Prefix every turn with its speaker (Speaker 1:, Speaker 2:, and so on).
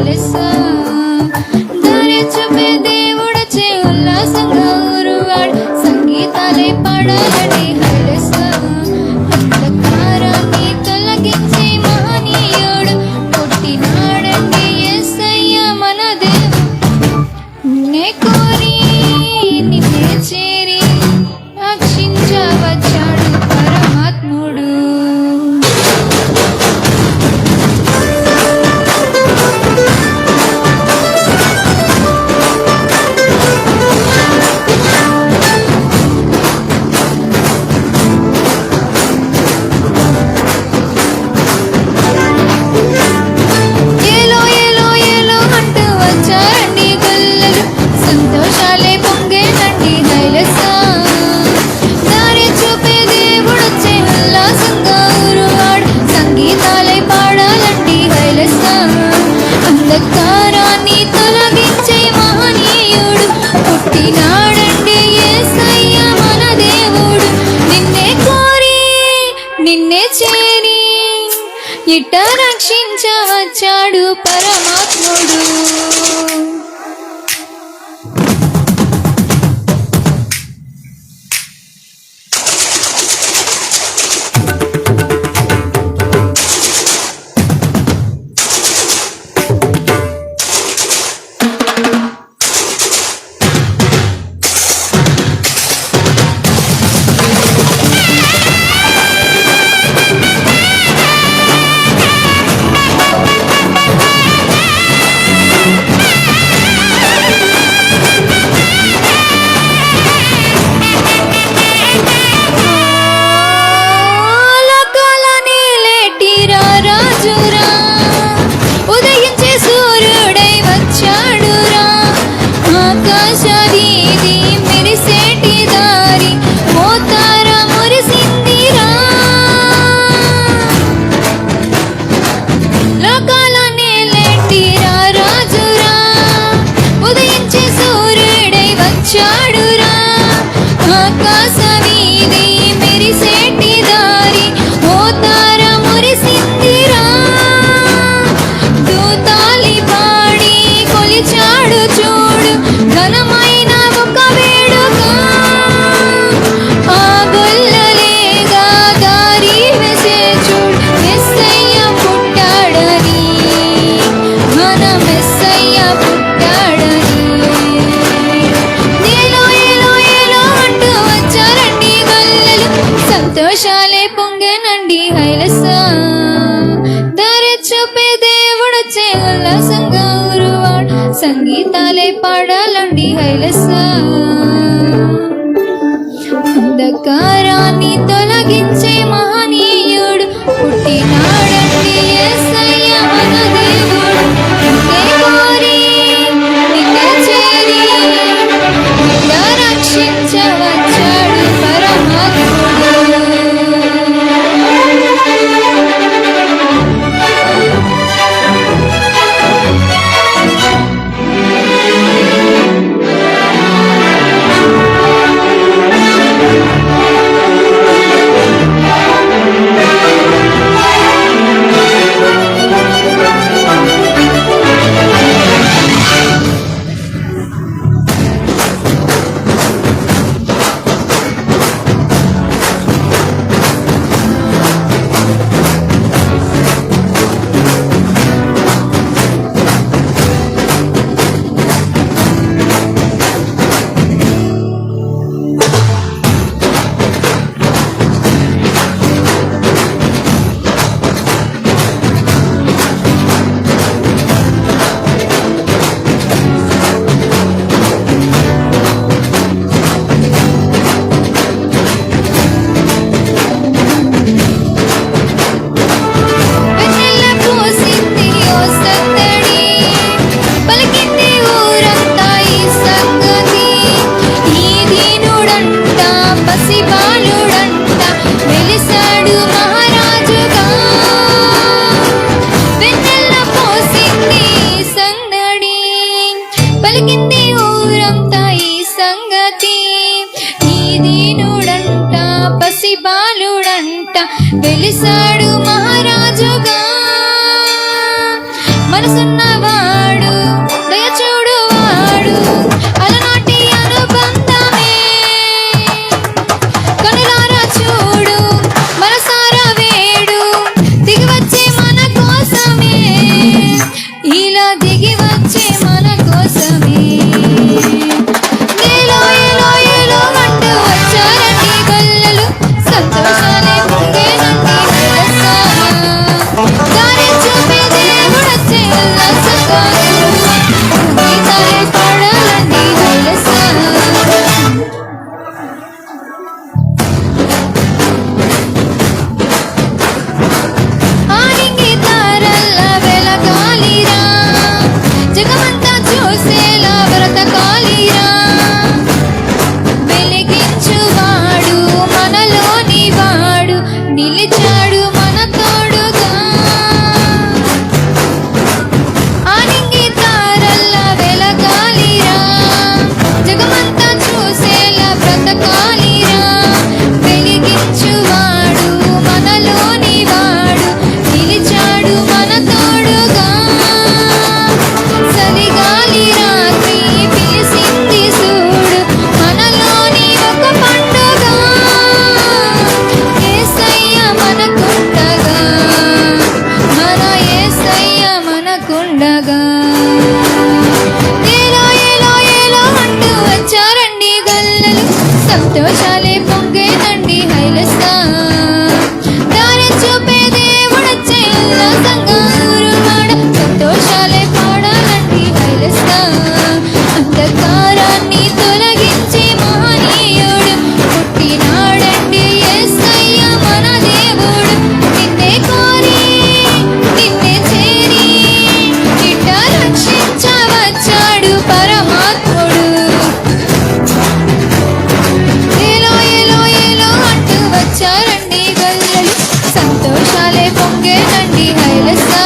Speaker 1: తెలుసా? దారి చూపే దేవుడు చే ఉల్లాసంగా సూర్యుడై వచ్చాడురా. ఆకాశ వీధి మెరిసేటి దారి ఓ తార మురిసిందిరా. దూతాలి పాడి కొలిచాడు చూడు ఘనమా నీ తలే పడాలండి హైలసా వెలిసాడు మహారాజుగా. మనసున్న పొంగేనండి హైలెస్తా